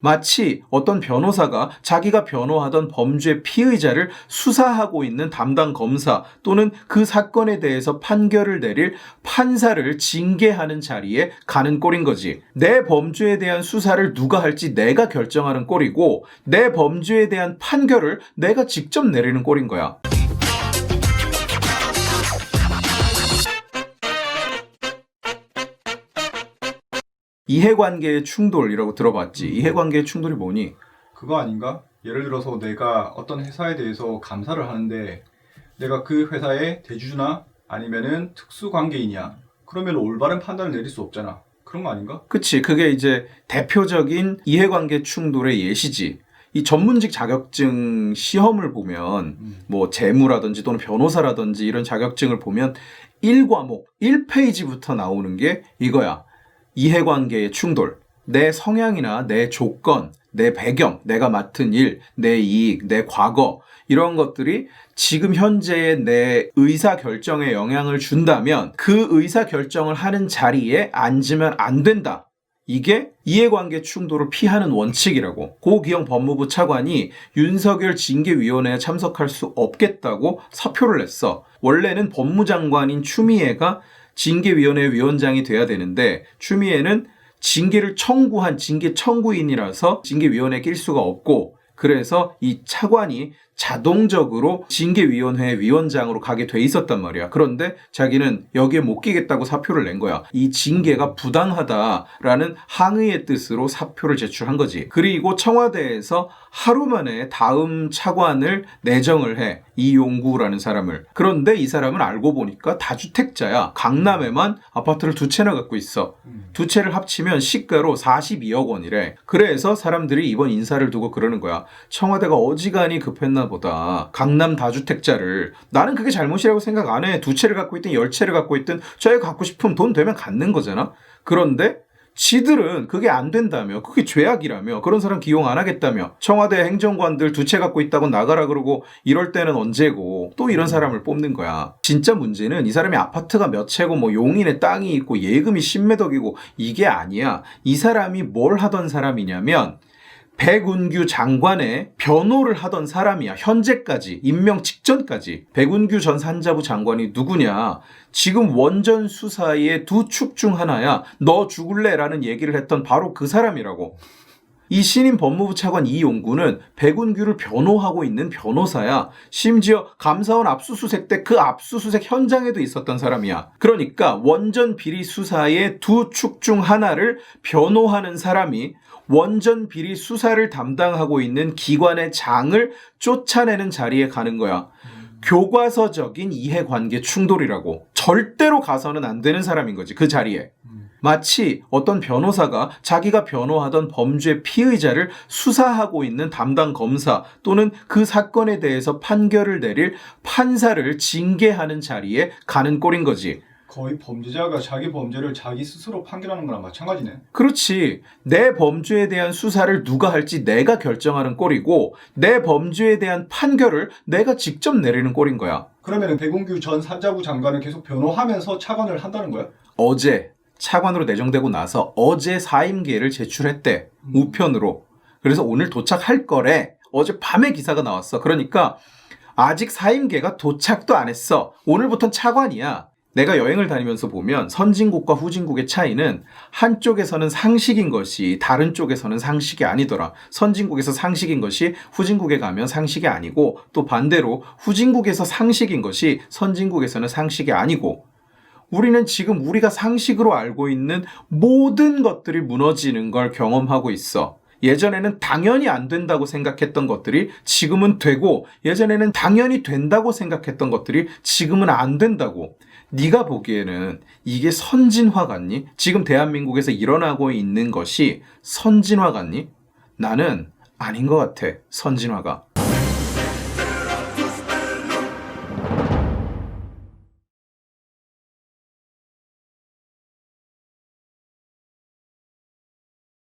마치 어떤 변호사가 자기가 변호하던 범죄 피의자를 수사하고 있는 담당 검사 또는 그 사건에 대해서 판결을 내릴 판사를 징계하는 자리에 가는 꼴인 거지. 내 범죄에 대한 수사를 누가 할지 내가 결정하는 꼴이고 내 범죄에 대한 판결을 내가 직접 내리는 꼴인 거야. 이해관계의 충돌이라고 들어봤지. 이해관계의 충돌이 뭐니? 그거 아닌가? 예를 들어서 내가 어떤 회사에 대해서 감사를 하는데 내가 그 회사의 대주주나 아니면은 특수 관계인이야. 그러면 올바른 판단을 내릴 수 없잖아. 그런 거 아닌가? 그치. 그게 이제 대표적인 이해관계 충돌의 예시지. 이 전문직 자격증 시험을 보면 음. 뭐 재무라든지 또는 변호사라든지 이런 자격증을 보면 1과목 1페이지부터 나오는 게 이거야. 이해관계의 충돌. 내 성향이나 내 조건, 내 배경, 내가 맡은 일, 내 이익, 내 과거 이런 것들이 지금 현재의 내 의사 결정에 영향을 준다면 그 의사 결정을 하는 자리에 앉으면 안 된다. 이게 이해관계 충돌을 피하는 원칙이라고 고기영 법무부 차관이 윤석열 징계위원회에 참석할 수 없겠다고 사표를 냈어. 원래는 법무장관인 추미애가 징계위원회 위원장이 돼야 되는데 추미애는 징계를 청구한 징계 청구인이라서 징계위원회에 낄 수가 없고 그래서 이 차관이 자동적으로 징계위원회 위원장으로 가게 돼 있었단 말이야. 그런데 자기는 여기에 못 끼겠다고 사표를 낸 거야. 이 징계가 부당하다라는 항의의 뜻으로 사표를 제출한 거지. 그리고 청와대에서 하루 만에 다음 차관을 내정을 해. 이용구라는 사람을. 그런데 이 사람은 알고 보니까 다주택자야. 강남에만 아파트를 두 채나 갖고 있어. 음. 두 채를 합치면 시가로 42억 원이래. 그래서 사람들이 이번 인사를 두고 그러는 거야. 청와대가 어지간히 급했나 보다. 강남 다주택자를. 나는 그게 잘못이라고 생각 안 해. 두 채를 갖고 있든 열 채를 갖고 있든 저희 갖고 싶으면 돈 되면 갖는 거잖아. 그런데 지들은 그게 안 된다며, 그게 죄악이라며, 그런 사람 기용 안 하겠다며, 청와대 행정관들 두 채 갖고 있다고 나가라 그러고, 이럴 때는 언제고, 또 이런 사람을 뽑는 거야. 진짜 문제는 이 사람이 아파트가 몇 채고, 뭐 용인에 땅이 있고, 예금이 십매덕이고, 이게 아니야. 이 사람이 뭘 하던 사람이냐면, 백운규 장관의 변호를 하던 사람이야. 현재까지, 임명 직전까지. 백운규 전 산자부 장관이 누구냐? 지금 원전 수사의 두 축 중 하나야. 너 죽을래? 라는 얘기를 했던 바로 그 사람이라고. 이 신임 법무부 차관 이용구는 백운규를 변호하고 있는 변호사야. 심지어 감사원 압수수색 때 그 압수수색 현장에도 있었던 사람이야. 그러니까 원전 비리 수사의 두 축 중 하나를 변호하는 사람이 원전 비리 수사를 담당하고 있는 기관의 장을 쫓아내는 자리에 가는 거야. 교과서적인 이해관계 충돌이라고. 절대로 가서는 안 되는 사람인 거지, 그 자리에. 마치 어떤 변호사가 자기가 변호하던 범죄 피의자를 수사하고 있는 담당 검사 또는 그 사건에 대해서 판결을 내릴 판사를 징계하는 자리에 가는 꼴인 거지. 거의 범죄자가 자기 범죄를 자기 스스로 판결하는 거랑 마찬가지네. 그렇지. 내 범죄에 대한 수사를 누가 할지 내가 결정하는 꼴이고, 내 범죄에 대한 판결을 내가 직접 내리는 꼴인 거야. 그러면 백운규 전 산자부 장관을 계속 변호하면서 차관을 한다는 거야? 어제 차관으로 내정되고 나서 어제 사임계를 제출했대. 우편으로. 그래서 오늘 도착할 거래. 어제 밤에 기사가 나왔어. 그러니까 아직 사임계가 도착도 안 했어. 오늘부터는 차관이야. 내가 여행을 다니면서 보면 선진국과 후진국의 차이는 한쪽에서는 상식인 것이 다른 쪽에서는 상식이 아니더라. 선진국에서 상식인 것이 후진국에 가면 상식이 아니고 또 반대로 후진국에서 상식인 것이 선진국에서는 상식이 아니고 우리는 지금 우리가 상식으로 알고 있는 모든 것들이 무너지는 걸 경험하고 있어. 예전에는 당연히 안 된다고 생각했던 것들이 지금은 되고 예전에는 당연히 된다고 생각했던 것들이 지금은 안 된다고. 네가 보기에는 이게 선진화 같니? 지금 대한민국에서 일어나고 있는 것이 선진화 같니? 나는 아닌 것 같아. 선진화가.